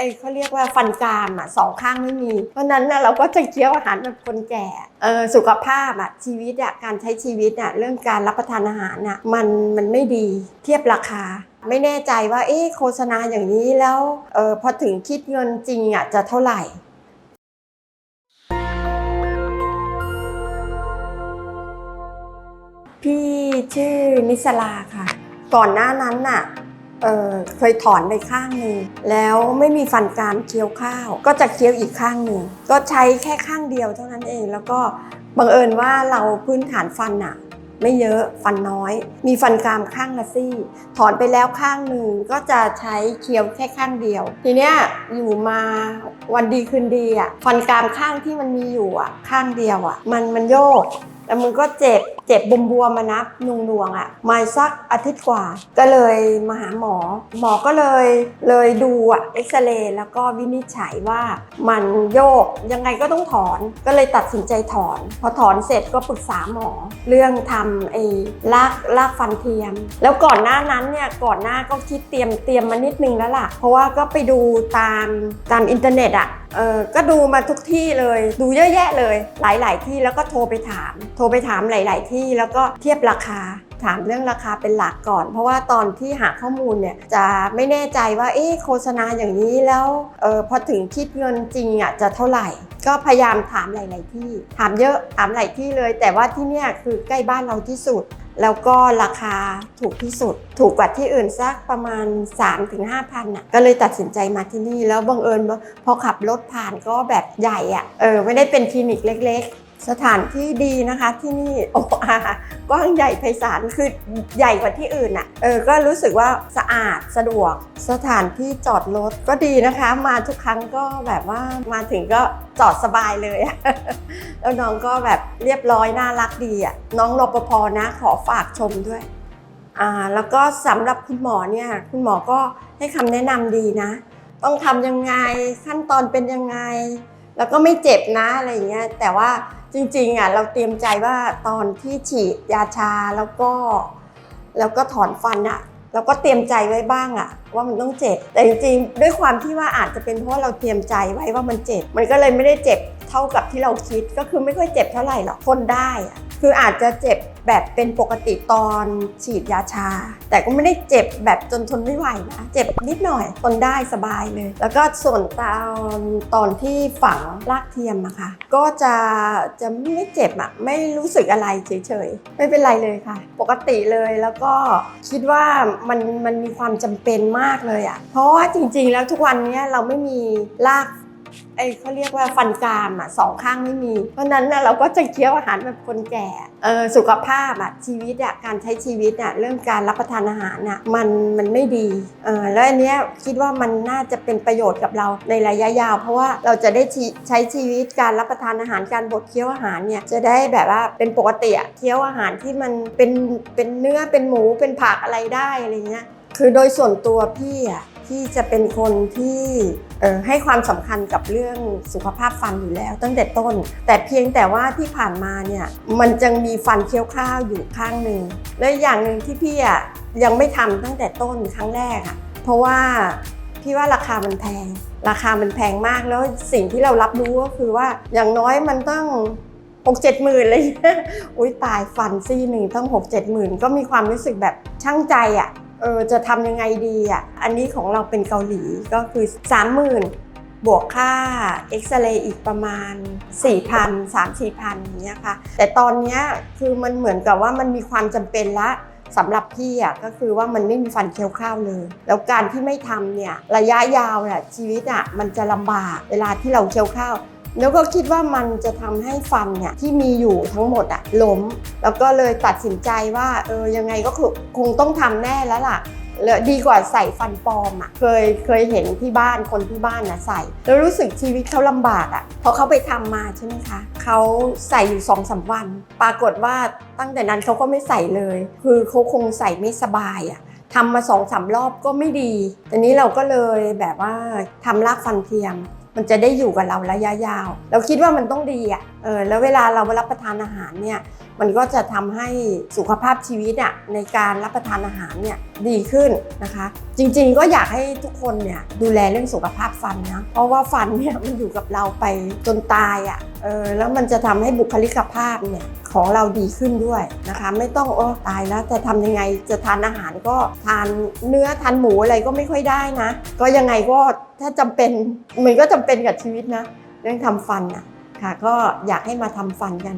อ้เขาเรียกว่าฟันกรามอะสองข้างไม่มี เพราะนั้นน่ะเราก็จะเคี้ยวอาหารแบบคนแก่เออสุขภาพอะชีวิตอะการใช้ชีวิตอะเรื่องการรับประทานอาหารอะมันมันไม่ดีเทียบราคา ไม่แน่ใจว่าเอ๊โฆษณาอย่างนี้แล้วเออพอถึงคิดเงินจริงอะจะเท่าไหร่พี่ชื่อนิสลาค่ะ ก่อนหน้านั้นน่ะ เเคยถอนไปข้างหนึ่งแล้วไม่มีฟันกรามเคี้ยวข้าว ก็จะเคี้ยวอีกข้างหนึ่งก็ใช้แค่ข้างเดียวเท่านั้นเอง แล้วก็บังเอิญว่าเราพื้นฐานฟันอะไม่เยอะฟันน้อย มีฟันกรามข้างละซี่ ถอนไปแล้วข้างหนึ่งก็จะใช้เคี้ยวแค่ข้างเดียว ทีเนี้ยอยู่มาวันดีคืนดีอะฟันกรามข้างที่มันมีอยู่อะข้างเดียวอะมันมันโยก แล้วมันก็เจ็บเจ็บบวมบวมมานะนุงนวงๆอะมาสักอาทิตย์กว่า ก็เลยมาหาหมอ หมอก็เลยเลยดูอะเอ็กซเรย์แล้วก็วินิจฉัยว่ามันโยกยังไงก็ต้องถอนก็เลยตัดสินใจถอน พอถอนเสร็จก็ปรึกษาหมอ เรื่องทำไอ้ลากลากฟันเทียม แล้วก่อนหน้านั้นเนี่ยก่อนหน้าก็คิดเตรียมเตรียมมานิดนึงแล้วล่ะ เพราะว่าก็ไปดูตามตามอินเทอร์เน็ตอะ เออก็ดูมาทุกที่เลย ดูเยอะแยะเลย หลาย ๆ ที่แล้วก็โทรไปถาม โทรไปถามหลาย ๆ ที่แล้วก็เทียบราคา ถามเรื่องราคาเป็นหลักก่อน เพราะว่าตอนที่หาข้อมูลเนี่ยจะไม่แน่ใจว่าเอ๊โฆษณาอย่างนี้แล้วเออพอถึงคิดเงินจริงอะจะเท่าไหร่ ก็พยายามถามหลาย ๆ ที่ ถามเยอะถามหลายที่เลย แต่ว่าที่เนี่ยคือใกล้บ้านเราที่สุด แล้วก็ราคาถูกที่สุด ถูกกว่าที่อื่นสักประมาณ 3-5พันอะก็เลยตัดสินใจมาที่นี่แล้วบังเอิญพอขับรถผ่านก็แบบใหญ่อะเออไม่ได้เป็นคลินิกเล็ก สถานที่ดีนะคะที่นี่โอ้อากว้างใหญ่ไพศาลคือใหญ่กว่าที่อื่นอะเออก็รู้สึกว่าสะอาดสะดวกสถานที่จอดรถก็ดีนะคะ มาทุกครั้งก็แบบว่ามาถึงก็จอดสบายเลยแล้วน้องก็แบบเรียบร้อยน่ารักดีอะน้องรปภนะขอฝากชมด้วยอ่าแล้วก็สำหรับคุณหมอเนี่ยคุณหมอก็ให้คำแนะนำดีนะ ต้องทำยังไงขั้นตอนเป็นยังไง แล้วก็ไม่เจ็บนะอะไรอย่างเงี้ยแต่ว่า จริงๆอะเราเตรียมใจว่าตอนที่ฉีดยาชาแล้วก็ แล้วก็ถอนฟันอะเราก็เตรียมใจไว้บ้างอะว่ามันต้องเจ็บ แต่จริงๆ ด้วยความที่ว่าอาจจะเป็นเพราะเราเตรียมใจไว้ว่ามันเจ็บ มันก็เลยไม่ได้เจ็บเท่ากับที่เราคิดก็คือไม่ค่อยเจ็บเท่าไหร่หรอกทนได้อะ คืออาจจะเจ็บแบบเป็นปกติตอนฉีดยาชา แต่ก็ไม่ได้เจ็บแบบจนทนไม่ไหวนะเจ็บนิดหน่อยทนได้สบายเลย แล้วก็ส่วนตอนตอนที่ฝังลากเทียมนะคะ ก็จะจะไม่เจ็บอะไม่รู้สึกอะไรเฉยๆไม่เป็นไรเลยค่ะ ปกติเลยแล้วก็คิดว่ามันมันมีความจำเป็นมากเลยอะเพราะว่าจริงๆแล้วทุกวันนี้เราไม่มีลาก อ้เขาเรียกว่าฟันกรามอะสองข้างไม่มี เพราะนั้นนะเราก็จะเคี้ยวอาหารแบบคนแก่เออสุขภาพอะชีวิตอะการใช้ชีวิตอะเรื่องการรับประทานอาหารอะมันมันไม่ดีเออแล้วอันเนี้ยคิดว่ามันน่าจะเป็นประโยชน์กับเราในระยะยาว เพราะว่าเราจะได้ใช้ชีวิตการรับประทานอาหารการบดเคี้ยวอาหารเนี่ยจะได้แบบว่าเป็นปกติอะเคี้ยวอาหารที่มันเป็นเป็นเนื้อเป็นหมูเป็นผักอะไรได้อะไรเงี้ยคือโดยส่วนตัวพี่อะ พี่จะเป็นคนที่ให้ความสำคัญกับเรื่องสุขภาพฟันอยู่แล้ว ตั้งแต่ต้น แต่เพียงแต่ว่าที่ผ่านมาเนี่ยมันจะมีฟันเคี้ยวข้าวอยู่ข้างหนึ่งและอย่างหนึ่งที่พี่อะยังไม่ทำตั้งแต่ต้นครั้งแรกอะเพราะว่าพี่ว่าราคามันแพง ราคามันแพงมากแล้วสิ่งที่เรารับรู้ก็คือว่าอย่างน้อยมันต้องหกเจ็ดหมื่นเลย อุ้ยตายฟันซี่หนึ่งต้องหกเจ็ดหมื่นก็มีความรู้สึกแบบช่างใจอะ เออจะทำยังไงดีอะ อันนี้ของเราเป็นเกาหลีก็คือ 30,000 บวกค่าเอ็กซเรย์อีกประมาณ 4,000 3 4,000อย่างเงี้ยค่ะ แต่ตอนเนี้ยคือมันเหมือนกับว่ามันมีความจำเป็นละสำหรับพี่อะก็คือว่ามันไม่มีฟันเคี้ยวข้าวเลย แล้วการที่ไม่ทำเนี่ยระยะยาวเนี่ยชีวิตอะมันจะลำบากเวลาที่เราเคี้ยวข้าว แล้วก็คิดว่ามันจะทำให้ฟันเนี่ยที่มีอยู่ทั้งหมดอะล้ม แล้วก็เลยตัดสินใจว่าเออยังไงก็คือคงต้องทำแน่แล้วล่ะแล้วดีกว่าใส่ฟันปลอมอะเคยเคยเห็นที่บ้านคนที่บ้านนะใส่ แล้วรู้สึกชีวิตเขาลำบากอะพอเขาไปทำมาใช่ไหมคะเขาใส่อยู่สองสามวัน ปรากฏว่าตั้งแต่นั้นเขาก็ไม่ใส่เลย คือเขาคงใส่ไม่สบายอะทำมาสองสามรอบก็ไม่ดีทีนี้เราก็เลยแบบว่าทำรากฟันเทียม มันจะได้อยู่กับเราระยะยาว เราคิดว่ามันต้องดีอะเออแล้วเวลาเรารับประทานอาหารเนี่ย มันก็จะทำให้สุขภาพชีวิตอะในการรับประทานอาหารเนี่ยดีขึ้นนะคะ จริงๆก็อยากให้ทุกคนเนี่ยดูแลเรื่องสุขภาพฟันนะเพราะว่าฟันเนี่ยมันอยู่กับเราไปจนตายอะ่ะเออแล้วมันจะทำให้บุคลิกภาพเนี่ยของเราดีขึ้นด้วยนะคะ ไม่ต้องโอ้ตายแล้วจะทำยังไงจะทานอาหารก็ทานเนื้อทานหมูอะไรก็ไม่ค่อยได้นะ ก็ยังไงก็ถ้าจำเป็นมันก็จำเป็นกับชีวิตนะ เรื่องทำฟันอะค่ะก็อยากให้มาทำฟันกัน